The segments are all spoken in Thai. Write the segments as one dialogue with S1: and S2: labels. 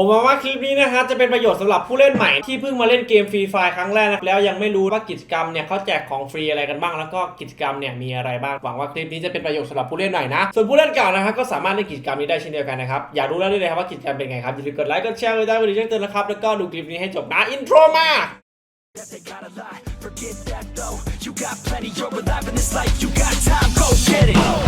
S1: ผมหวังว่าคลิปนี้นะฮะจะเป็นประโยชน์สำหรับผู้เล่นใหม่ที่เพิ่งมาเล่นเกมฟรีไฟครั้งแรกนะแล้วยังไม่รู้ว่ากิจกรรมเนี่ยเขาแจกของฟรีอะไรกันบ้างแล้วก็กิจกรรมเนี่ยมีอะไรบ้างหวังว่าคลิปนี้จะเป็นประโยชน์สำหรับผู้เล่นใหม่นะส่วนผู้เล่นเก่านะครับก็สามารถเล่นกิจกรรมนี้ได้เช่นเดียวกันนะครับอยากรู้แล้วได้เลยครับว่ากิจกรรมเป็นไงครับอย่าลืมกดไลค์กดแชร์ไว้ได้บริจาคเตือนนะครับแล้วก็ดูคลิปนี้ให้จบนะอินโทรมา
S2: They gotta lie, forget that though. You got plenty, you're alive in this life. You got time, go get it.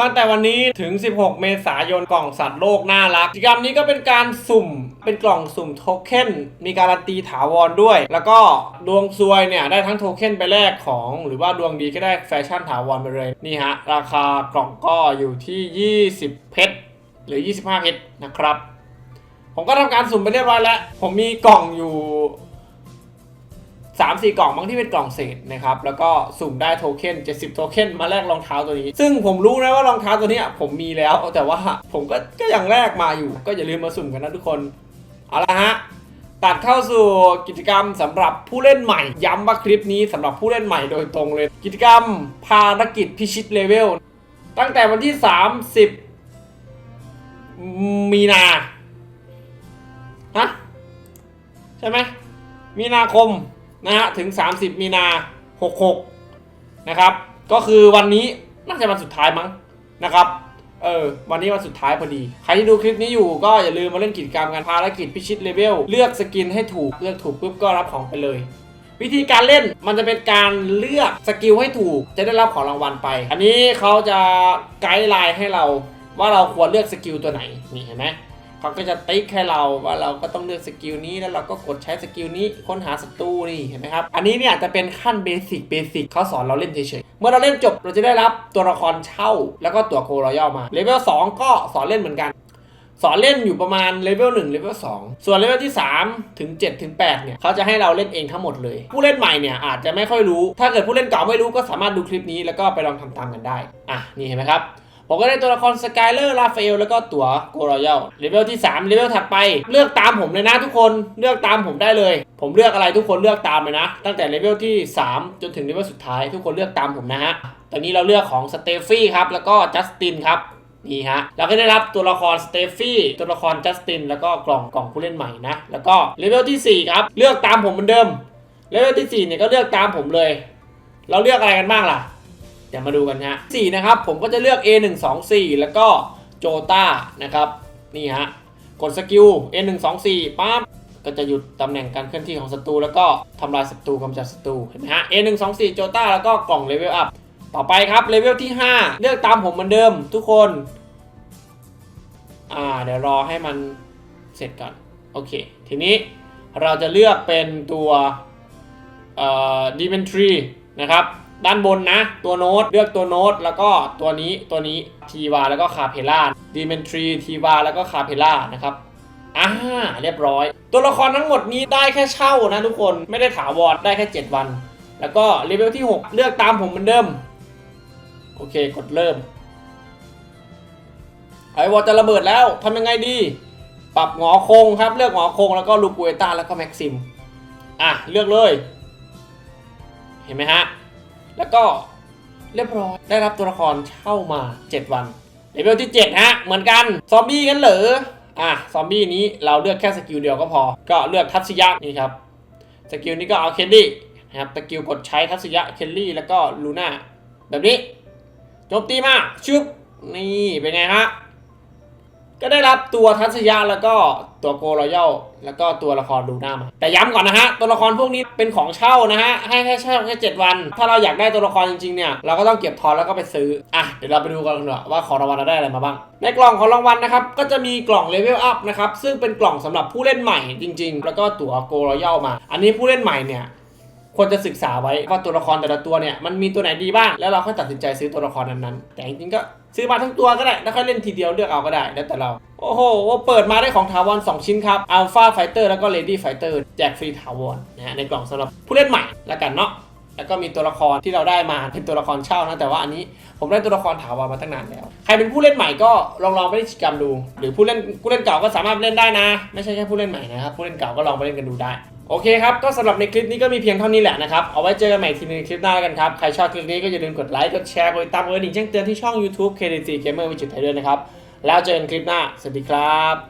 S1: ตั้งแต่วันนี้ถึง 16 เมษายนกล่องสัตว์โลกน่ารักกิจกรรมนี้ก็เป็นการสุ่มเป็นกล่องสุ่มโทเค็นมีการันตีถาวรด้วย แล้วก็ดวงซวยเนี่ยได้ทั้งโทเค็นไปแลกของ หรือว่าดวงดีก็ได้แฟชั่นถาวรไปเลย นี่ฮะ ราคากล่องก็อยู่ที่ 20 เพชรหรือ 25 เพชรนะครับ ผมก็ทำการสุ่มไปเรียบร้อยแล้ว ผมมีกล่องอยู่ สามสี่กล่องบางที่เป็นกล่องเศษนะครับ แล้วก็สุ่มได้โทเค็น70 โทเค็นมาแลกรองเท้าตัวนี้ ซึ่งผมรู้นะว่ารองเท้าตัวนี้ผมมีแล้ว แต่ว่าผมก็ก็ยังแลกมาอยู่ ก็อย่าลืมมาสุ่มกันนะทุกคน เอาละฮะ ตัดเข้าสู่กิจกรรมสำหรับผู้เล่นใหม่ ย้ำว่าคลิปนี้สำหรับผู้เล่นใหม่โดยตรงเลย กิจกรรมภารกิจพิชิตเลเวล ตั้งแต่วันที่ 30 มีนาฮะใช่ไหมมีนาคม นะฮะถึง 30 มีนา 66 นะครับ ก็คือวันนี้น่าจะวันสุดท้ายมั้งนะครับ เออ วันนี้วันสุดท้ายพอดี ใครที่ดูคลิปนี้อยู่ก็อย่าลืมมาเล่นกิจกรรมกันภารกิจพิชิตเลเวล เลือกสกินให้ถูก เลือกถูกปุ๊บก็รับของไปเลย วิธีการเล่นมันจะเป็นการเลือกสกิลให้ถูก จะได้รับของรางวัลไป อันนี้เขาจะไกด์ไลน์ให้เราว่าเราควรเลือกสกิลตัวไหน นี่เห็นไหม เขาก็จะติ๊กให้เราว่าเราก็ต้องเลือกสกิลนี้แล้วเราก็กดใช้สกิลนี้ค้นหาศัตรูนี่เห็นไหมครับ อันนี้เนี่ยจะเป็นขั้นเบสิกเบสิกเขาสอนเราเล่นเฉยๆ เมื่อเราเล่นจบเราจะได้รับตัวละครเช่า แล้วก็ตัวโครอยัลมาเลเวล2ก็สอนเล่นเหมือนกัน สอนเล่นอยู่ประมาณเลเวล1เลเวล2ส่วนเลเวลที่3ถึง7ถึง8เนี่ยเขาจะให้เราเล่นเองทั้งหมดเลย ผู้เล่นใหม่เนี่ยอาจจะไม่ค่อยรู้ ถ้าเกิดผู้เล่นเก่าไม่รู้ก็สามารถดูคลิปนี้แล้วก็ไปลองทำตามกันได้อะนี่เห็นไหมครับ ผมก็ได้ตัวละครสกายเลอร์ราฟาเอลแล้วก็ตัวโกรอยัลเลเวลที่3เลเวลถัดไป เลือกตามผมเลยนะทุกคนเลือกตามผมได้เลย ผมเลือกอะไรทุกคนเลือกตามเลยนะ ตั้งแต่เลเวลที่ 3 จนถึงเลเวลสุดท้าย ทุกคนเลือกตามผมนะฮะตอนนี้เราเลือกของสเตฟี่ครับแล้วก็จัสตินครับนี่ฮะเราก็ได้รับตัวละครสเตฟี่ตัวละครจัสตินแล้วก็กล่องกล่องผู้เล่นใหม่นะแล้วก็เลเวลที่4ครับเลือกตามผมเหมือนเดิมเลเวลที่4เนี่ยก็เลือกตามผมเลย เราเลือกอะไรกันบ้างล่ะ เดี๋ยวมาดูกันฮะ4นะครับ ผมก็จะเลือก A 1 2 4แล้วก็โจต้านะครับ นี่ฮะ กดสกิล A 1 2 4ปั๊บก็จะหยุดตำแหน่งการเคลื่อนที่ของศัตรูแล้วก็ทำลายศัตรูกำจัดศัตรูเห็นไหมฮะ A 1 2 4โจต้าแล้วก็กล่องเลเวลอัพต่อไปครับเลเวลที่ 5 เลือกตามผมเหมือนเดิมทุกคน อ่า เดี๋ยวรอให้มันเสร็จก่อน โอเค ทีนี้เราจะเลือกเป็นตัวเอ่อดีเมนทรีนะครับ ด้านบนนะ ตัวโน้ตเลือกตัวโน้ตแล้วก็ตัวนี้ตัวนี้ทีวาแล้วก็คาเพล่าดีเมนทรีทีวาแล้วก็คาเพล่านะครับอ่าเรียบร้อย ตัวละครทั้งหมดนี้ได้แค่เช่านะทุกคนไม่ได้ถาวรได้แค่ 7 วัน แล้วก็เลเวลที่ 6 เลือกตามผมเหมือนเดิม โอเคกดเริ่มไอวอลจะระเบิดแล้วทำยังไงดี ปรับหงอคงครับ เลือกหงอคงแล้วก็ลูกูเอต้าแล้วก็แม็กซิม อะ เลือกเลย เห็นไหมฮะ แล้วก็เรียบร้อยได้รับตัวละครเช่ามา 7 วันเลเวลที่ 7 ฮะ เหมือนกัน ซอมบี้กันเหรออะซอมบี้นี้เราเลือกแค่สกิลเดียวก็พอ ก็เลือกทัศยะนี่ครับสกิลนี้ก็เอาเคนดี้นะครับสกิลกดใช้ทัศยะเคนลี่แล้วก็ลูน่าแบบนี้โจมตีมาชุบนี่เป็นไงฮะ ก็ได้รับตัวทัศยะแล้วก็ตัวโกรอยัลแล้วก็ตัวละครดูหน้ามา แต่ย้ำก่อนนะฮะ ตัวละครพวกนี้เป็นของเช่านะฮะ ให้แค่เช่าแค่7วัน ถ้าเราอยากได้ตัวละครจริงๆ เนี่ย เราก็ต้องเก็บทอนแล้วก็ไปซื้อ อะ เดี๋ยวเราไปดูกันดีกว่าว่าของรางวัลเราได้อะไรมาบ้าง ในกล่องของรางวัลนะครับ ก็จะมีกล่องเลเวลอัพนะครับ ซึ่งเป็นกล่องสำหรับผู้เล่นใหม่จริง ๆ แล้วก็ตัวโกรอยัลมา อันนี้ผู้เล่นใหม่เนี่ย ควรจะศึกษาไว้ว่าตัวละครแต่ละตัวเนี่ยมันมีตัวไหนดีบ้างแล้วเราค่อยตัดสินใจซื้อตัวละครนั้นๆแต่จริงๆก็ซื้อมาทั้งตัวก็ได้แล้วค่อยเล่นทีเดียวเลือกเอาก็ได้แล้วแต่เรา โอ้โห เปิดมาได้ของถาวร2 ชิ้นครับอัลฟาไฟเตอร์แล้วก็เลดี้ไฟเตอร์แจกฟรีถาวรนะฮะในกล่องสำหรับผู้เล่นใหม่ละกันเนาะ แล้วก็มีตัวละครที่เราได้มาเป็นตัวละครเช่านะแต่ว่าอันนี้ผมได้ตัวละครถาวรมาตั้งนานแล้ว ใครเป็นผู้เล่นใหม่ก็ลองลองไปเล่นกิจกรรมดู หรือผู้เล่นผู้เล่นเก่าก็สามารถเล่นได้นะ ไม่ใช่แค่ผู้เล่นใหม่นะครับผู้เล่นเก่าก็ลองไปเล่นกันดูได้โอเคครับ ก็สำหรับในคลิปนี้ก็มีเพียงเท่านี้แหละนะครับ เอาไว้เจอกันใหม่ทีนึงคลิปหน้ากันครับ ใครชอบคลิปนี้ก็อย่าลืมกดไลค์ กดแชร์กดติดตามกดกระดิ่งแจ้งเตือนที่ช่อง YouTube KDC Gamer วิจิตรไทยด้วยนะครับ แล้วเจอกันคลิปหน้า สวัสดีครับ